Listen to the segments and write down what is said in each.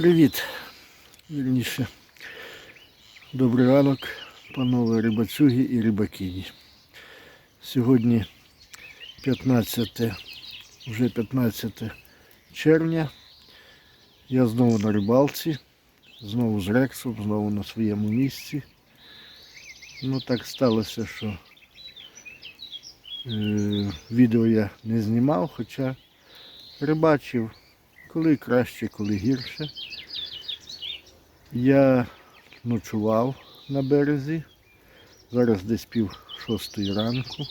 Привіт. Вірніше. Добрий ранок, панове рибацюги і рибакині. Сьогодні 15, вже 15 червня. Я знову на рибалці, знову з Рексом, знову на своєму місці. Ну так сталося, що е, відео я не знімав, хоча рибачив коли краще, коли гірше. Я ночував на березі. Зараз десь пів шостої ранку.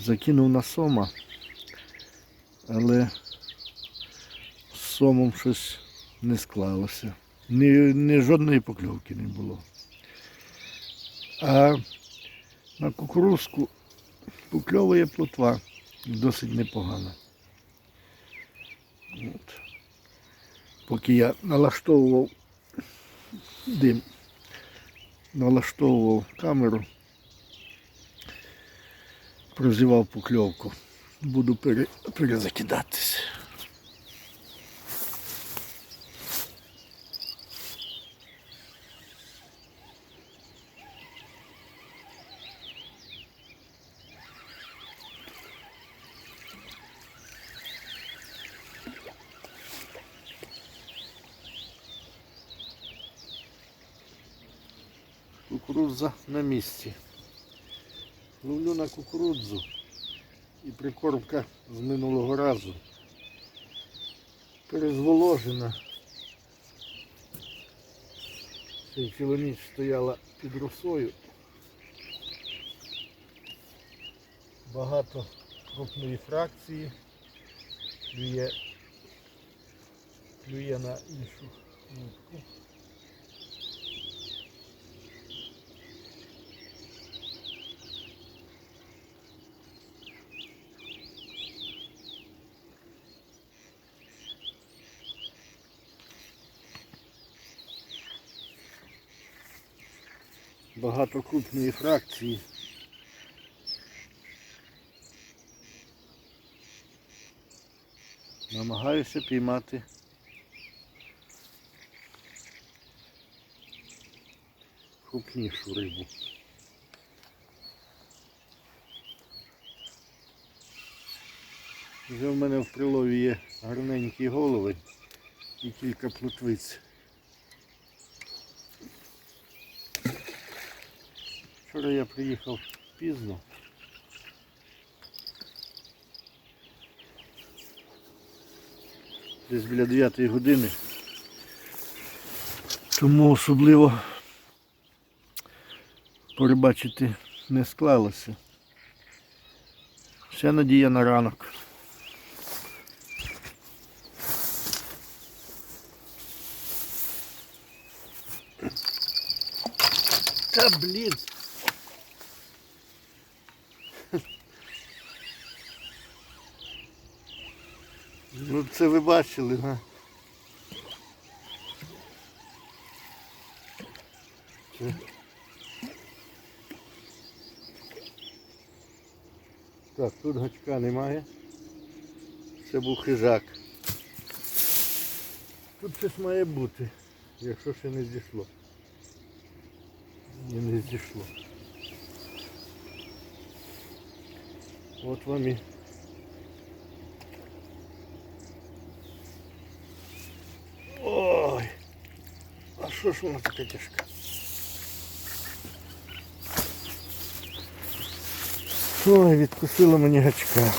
Закинув на сома, але з сомом щось не склалося. Ні, ні жодної покльовки не було. А на кукурузку покльовує плотва досить непогано. От. Поки я налаштовував дим, налаштовував камеру, прозівав покльовку. Буду перезакидатись. Кукурудза на місці. Ловлю на кукурудзу і прикормка з минулого разу. Перезволожена. Цілу ніч стояла під росою. Багато крупної фракції. Клює, клює на іншу нитку. Багато крупної фракції. Намагаюся піймати крупнішу рибу. Вже в мене в прилові є гарненькі голови і кілька плотвиць. Вчора я приїхав пізно. Десь біля 9 години. Тому особливо порибачити не склалося. Ще надія на ранок. Та блін! Ну це ви бачили, га? Так, тут гачка немає. Це був хижак. Тут щось має бути, якщо ще не зійшло. І не зійшло. От вам і Ой, а що ж вона така тяжка? Ой, відкусила мені гачка.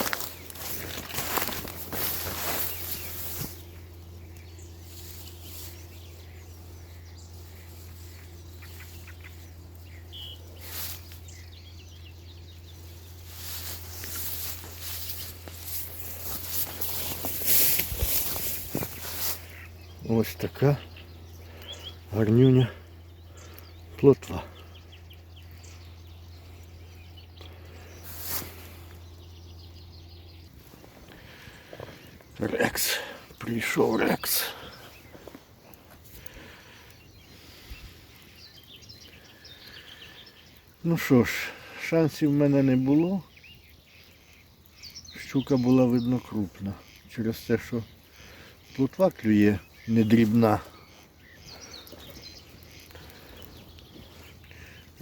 Рекс. Прийшов Рекс. Ну що ж, шансів в мене не було. Щука була видно крупна. Через те, що Плотва клює не дрібна.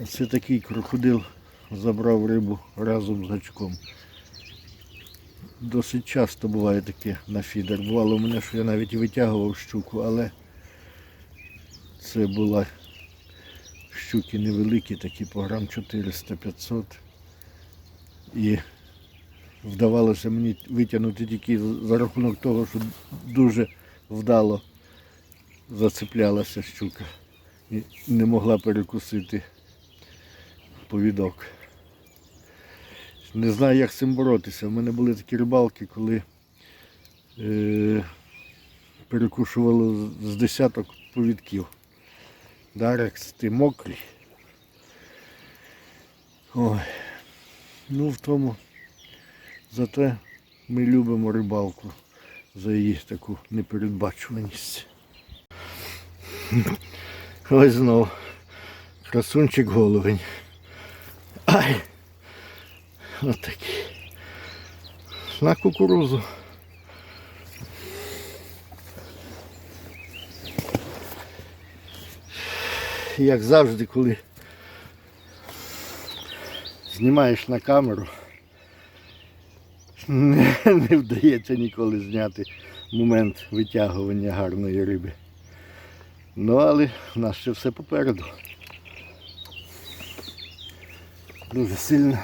Це такий крокодил забрав рибу разом з гачком. Досить часто буває таке на фідер. Бувало в мене, що я навіть витягував щуку, але це була щуки невеликі, такі по грам 400-500. І вдавалося мені витягнути тільки за рахунок того, що дуже вдало зацеплялася щука і не могла перекусити повідок. Не знаю, як з цим боротися. У мене були такі рибалки, коли е, перекушувало з- десяток повідків. Дарекс, ти мокрий. Ой. Ну в тому. Зате ми любимо рибалку за її таку непередбачуваність. Ось знов. Красунчик головень. Ай! Отакий. На кукурузу. Як завжди, коли знімаєш на камеру, не, не вдається ніколи зняти момент витягування гарної риби. Ну, але в нас ще все попереду. Дуже сильно.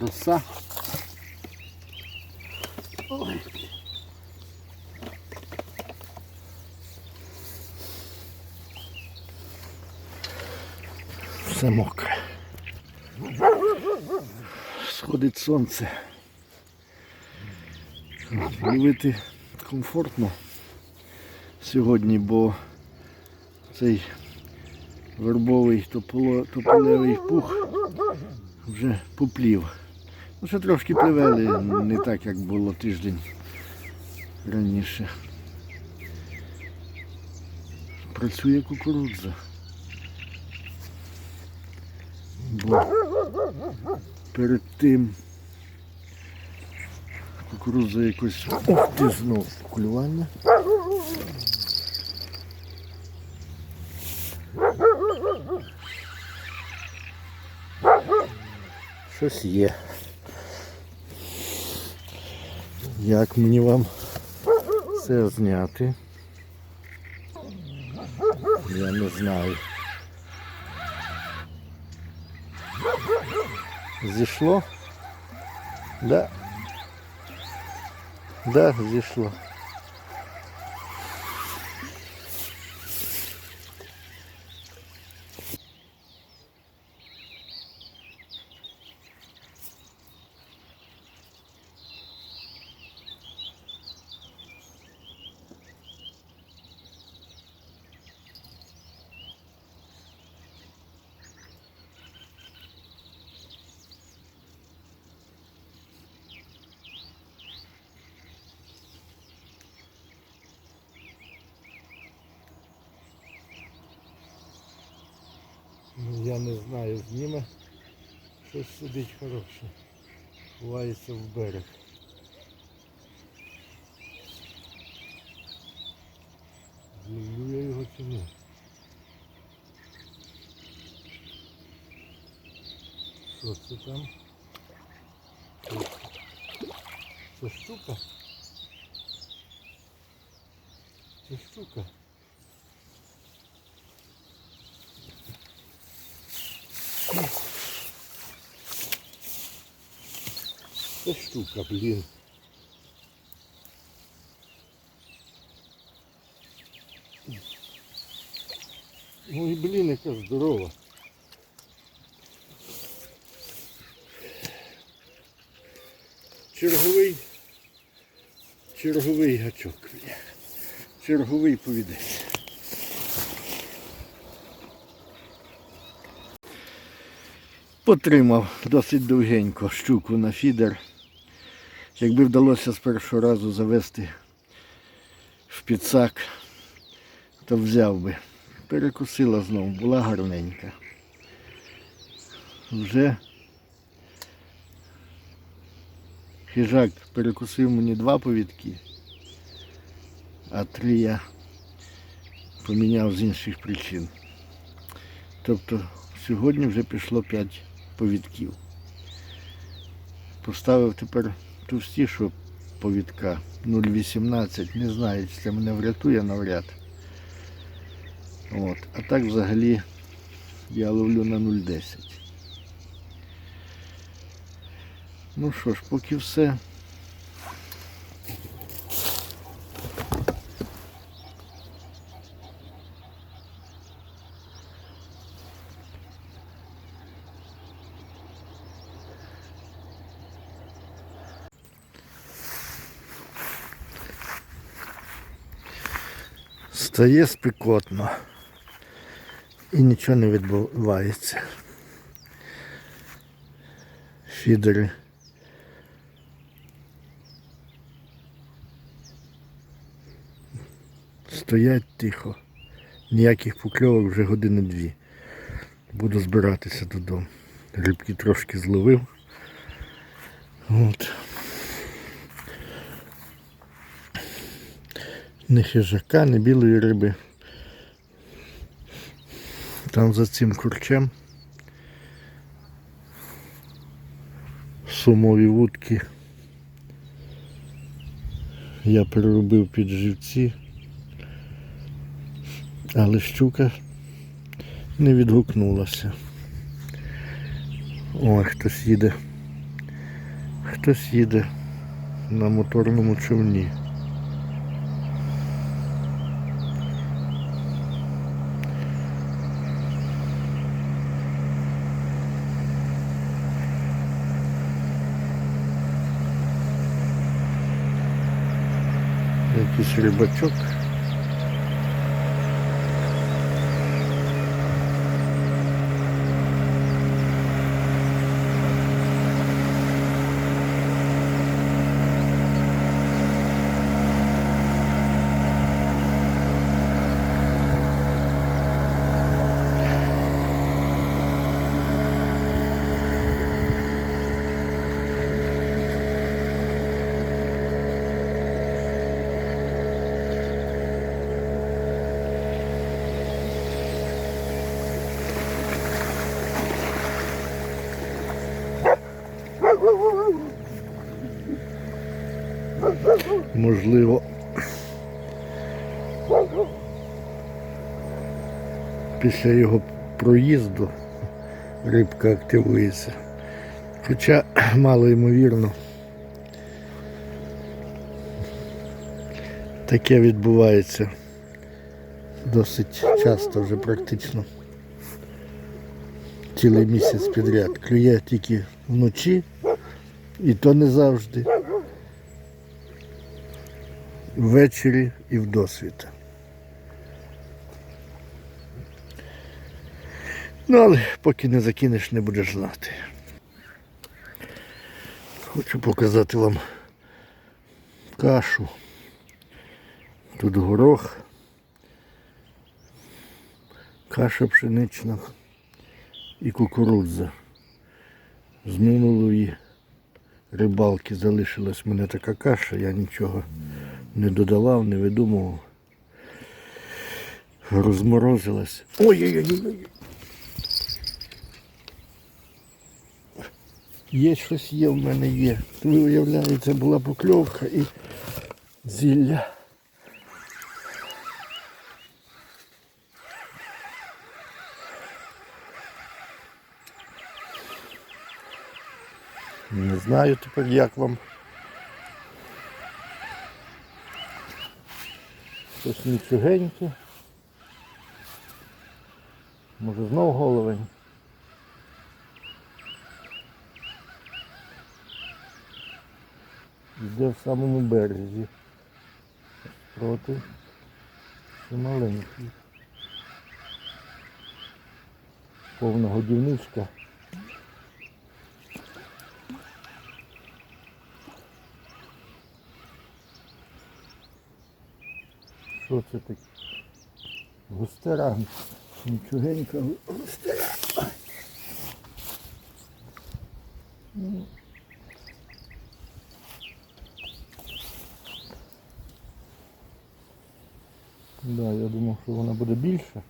Роса. Все мокре. Сходить сонце. Ловити комфортно сьогодні, бо цей вербовий тополевий пух вже поплів. Ну, ще трошки пливели, не так, як було тиждень раніше. Працює кукурудза. Бо перед тим кукурудза якось знов клювання. Щось є. Як мені вам це зняти? Я не знаю. Зійшло? Да. Да, зійшло. Ну, я не знаю, зніме. Щось сидить хороше. Ховається в берег. Зловлю я його чи ні? Що це там? Це, щука? Це щука. Це штука, блін. Ой, блін, яка здорова. Черговий, черговий гачок. Черговий повідець. Потримав досить довгенько щуку на фідер. Якби вдалося з першого разу завести в підсак, то взяв би. Перекусила знову, була гарненька. Вже хижак перекусив мені два повідки, а три я поміняв з інших причин. Тобто сьогодні вже пішло 5 повідків. Поставив тепер товстішу повідка 0,18. Не знаю, чи це мене врятує навряд. От. А так взагалі я ловлю на 0,10. Ну що ж, поки все. Стає спекотно і нічого не відбувається. Фідери. Стоять тихо. Ніяких покльовок вже години дві. Буду збиратися додому. Рибки трошки зловив. От. Не хижака, не білої риби. Там за цим курчем сумові вудки. Я переробив під живці, але щука не відгукнулася. Ой, хтось їде. Хтось їде на моторному човні. Якийсь рибачок. Можливо. Після його проїзду рибка активується. Хоча мало ймовірно. Таке відбувається досить часто, вже практично цілий місяць підряд. Клює тільки вночі, і то не завжди. Ввечері і в досвіта. Ну, але поки не закинеш, не будеш знати. Хочу показати вам кашу. Тут горох, каша пшенична і кукурудза. З минулої рибалки залишилась в мене така каша, я нічого не додавав, не видумував. Розморозилась. Ой-ой-ой. Є щось є в мене є. Ви виявляється, була покльовка і зілля. Не знаю тепер як вам. Щось нічогеньке. Може знов головень. Йде в самому березі. Проти. Це маленький. Повна годівничка. Що це таке? Густера. Нічогенька густера. Да, я думав, що вона буде більша.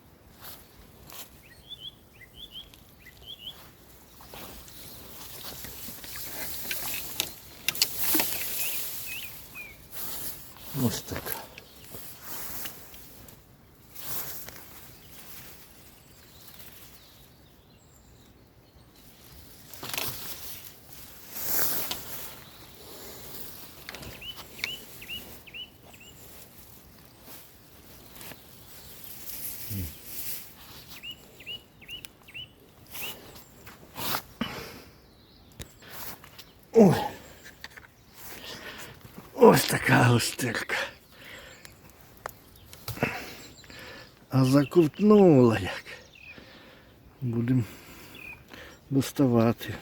Ой. Ось така густирка. А закутнула як. Будемо доставати.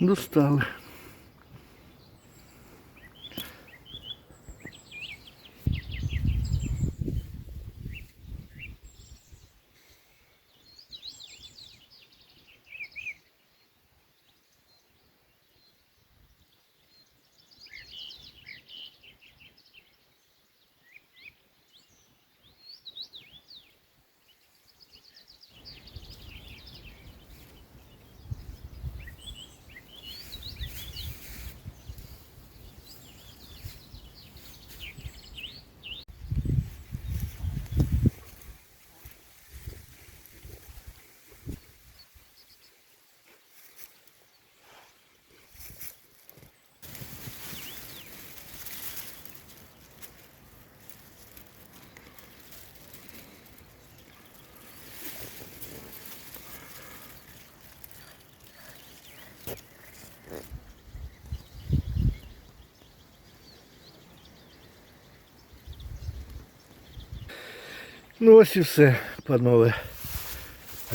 Достали. Ну ось і все, панове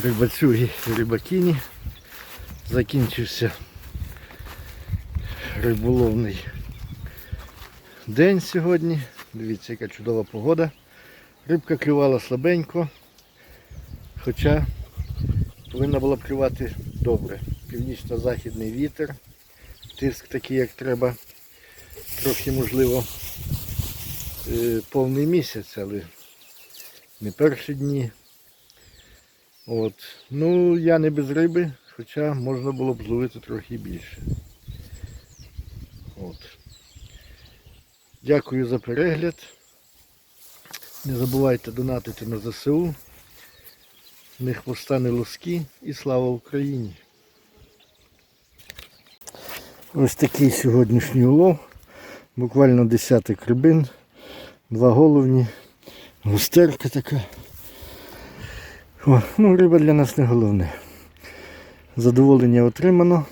рибацюги і рибакіні. Закінчився риболовний день сьогодні. Дивіться, яка чудова погода. Рибка клювала слабенько, хоча повинна була б клювати добре. Північно-західний вітер, тиск такий, як треба. Трохи можливо е, повний місяць, але не перші дні. От. Ну, я не без риби, хоча можна було б зловити трохи більше. От. Дякую за перегляд. Не забувайте донатити на ЗСУ. Не хвоста, не лоски і слава Україні! Ось такий сьогоднішній улов. Буквально десяток рибин, два головні. Густерка така. О, ну, риба для нас не головне. Задоволення отримано.